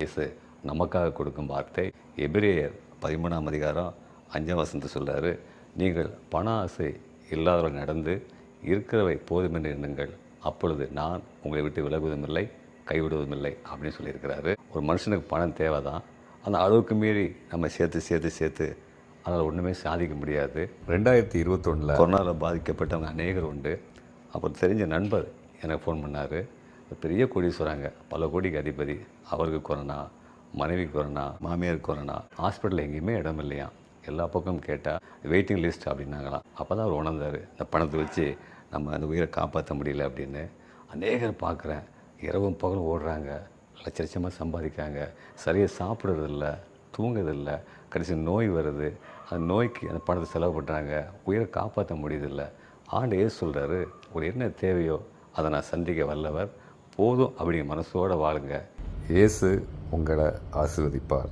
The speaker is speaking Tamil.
இயேசு நமக்காக கொடுக்கும் வார்த்தை. எபிரேயர் பதிமூணாம் அதிகாரம் அஞ்சாம் வசனத்தை சொல்றாரு நீங்கள் பண ஆசை இல்லாதவர்கள் நடந்து இருக்கிறவை போதுமென்று எண்ணுங்கள். அப்பொழுது நான் உங்களை விட்டு விலகுவதும் இல்லை கைவிடுவதும் இல்லை அப்படின்னு சொல்லியிருக்கிறாரு. ஒரு மனுஷனுக்கு பணம் தேவை தான் அந்த அளவுக்கு மீறி நம்ம சேர்த்து சேர்த்து சேர்த்து அதனால் ஒன்றுமே சாதிக்க முடியாது. ரெண்டாயிரத்தி இருபத்தொன்னில் கொரோனாவில் பாதிக்கப்பட்டவங்க அநேகர் உண்டு. அப்புறம் தெரிஞ்ச நண்பர் எனக்கு ஃபோன் பண்ணார். பெரிய கோடீஸ்வராங்க பல கோடிக்கு அதிபதி அவருக்கு கொரோனா மனைவி கொரோனா மாமியார் கொரோனா ஹாஸ்பிட்டலில் எங்கேயுமே இடம் இல்லையா? எல்லா பக்கமும் கேட்டால் வெயிட்டிங் லிஸ்ட் அப்படின்னாங்களாம் அப்போ தான் அவர் உணர்ந்தார் இந்த பணத்தை வச்சு நம்ம அந்த உயிரை காப்பாற்ற முடியல அப்படின்னு. அநேகர் பார்க்குறேன் இரவும் பகலும் ஓடுறாங்க லட்ச லட்சமாக சம்பாதிக்கிறாங்க சரியாக சாப்பிட்றதில்ல தூங்குறதில்ல கடைசி நோய் வருது. அந்த நோய்க்கு அந்த பணத்தை செலவு பண்ணுறாங்க உயிரை காப்பாற்ற முடியுதில்ல ஆண்டு ஏ சொல்கிறாரு ஒரு என்ன தேவையோ அதை நான் சந்திக்க வல்லவர். போதும் அப்படிங்கிற மனசோடு வாழுங்க. இயேசு உங்களை ஆசிர்வதிப்பார்.